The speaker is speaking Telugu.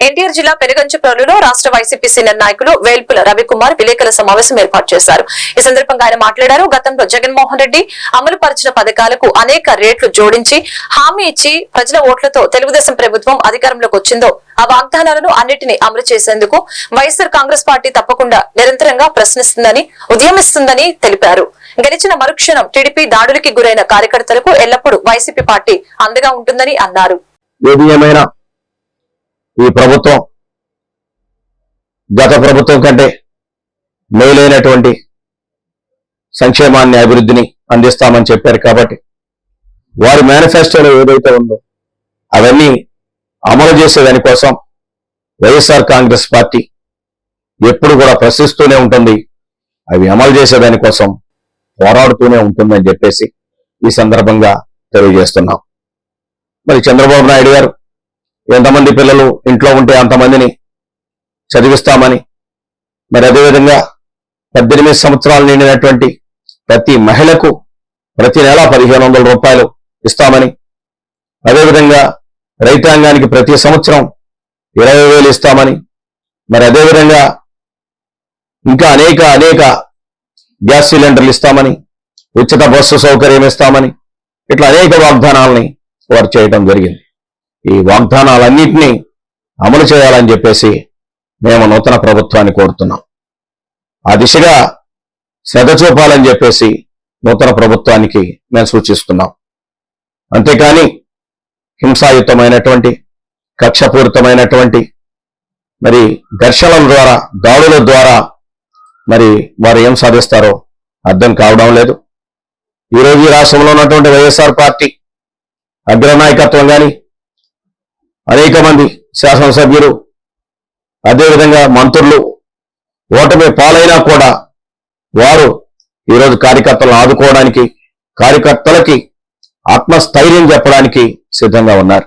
ఎన్టీఆర్ జిల్లా పెనుగంచిప్రోలులో రాష్ట్ర వైసీపీ సీనియర్ నాయకులు వేల్పుల రవికుమార్ విలేకరుల సమావేశం ఏర్పాటు చేశారు. ఈ సందర్భంగా ఆయన మాట్లాడారు. గతంలో జగన్మోహన్ రెడ్డి అమలు పరిచిన పథకాలకు అనేక రేట్లు జోడించి హామీ ఇచ్చి ప్రజల ఓట్లతో తెలుగుదేశం ప్రభుత్వం అధికారంలోకి వచ్చిందో ఆ వాగ్దానాలను అన్నిటినీ అమలు చేసేందుకు వైఎస్ఆర్ కాంగ్రెస్ పార్టీ తప్పకుండా నిరంతరంగా ప్రశ్నిస్తుందని ఉద్యమిస్తుందని తెలిపారు. గెలిచిన మరుక్షణం టీడీపీ దాడులకి గురైన కార్యకర్తలకు ఎల్లప్పుడూ వైసీపీ పార్టీ అండగా ఉంటుందని అన్నారు. ఏది ఏమైనా ఈ ప్రభుత్వం గత ప్రభుత్వం కంటే మేలైనటువంటి సంక్షేమాన్ని అభివృద్ధిని అందిస్తామని చెప్పారు కాబట్టి వారి మేనిఫెస్టోలో ఏదైతే ఉందో అవన్నీ అమలు చేసే దానికోసం వైఎస్ఆర్ కాంగ్రెస్ పార్టీ ఎప్పుడు కూడా ప్రశ్నిస్తూనే ఉంటుంది. అవి అమలు చేసే దానికోసం పోరాడుతూనే ఉంటుందని చెప్పేసి ఈ సందర్భంగా తెలియజేస్తున్నాం. మరి చంద్రబాబు నాయుడు గారు ఎంతమంది పిల్లలు ఇంట్లో ఉంటే అంతమందిని చదివిస్తామని. మరి అదేవిధంగా పద్దెనిమిది సంవత్సరాలు నిండినటువంటి ప్రతి మహిళకు ప్రతి నెల పదిహేను వందల రూపాయలు ఇస్తామని. అదేవిధంగా రైతాంగానికి ప్రతి సంవత్సరం ఇరవై వేలు ఇస్తామని. మరి అదేవిధంగా ఇంకా అనేక అనేక గ్యాస్ సిలిండర్లు ఇస్తామని ఉచిత బస్సు సౌకర్యం ఇస్తామని ఇట్లా అనేక వాగ్దానాలని వారు చేయడం జరిగింది. ఈ వాగ్దానాలన్నింటినీ అమలు చేయాలని చెప్పేసి మేము నూతన ప్రభుత్వాన్ని కోరుతున్నాం. ఆ దిశగా శ్రద్ధ చూపాలని చెప్పేసి నూతన ప్రభుత్వానికి మేము సూచిస్తున్నాం. అంతేకాని హింసాయుతమైనటువంటి కక్షపూరితమైనటువంటి మరి ఘర్షణల ద్వారా దాడుల ద్వారా మరి వారు ఏం సాధిస్తారో అర్థం కావడం లేదు. ఈరోజు ఈ రాష్ట్రంలో ఉన్నటువంటి వైఎస్ఆర్ పార్టీ అగ్రనాయకత్వం కానీ అనేక మంది శాసనసభ్యులు అదేవిధంగా మంత్రులు ఓటమి పాలైనా కూడా వారు ఈరోజు కార్యకర్తలను ఆదుకోవడానికి కార్యకర్తలకి ఆత్మస్థైర్యం చెప్పడానికి సిద్ధంగా ఉన్నారు.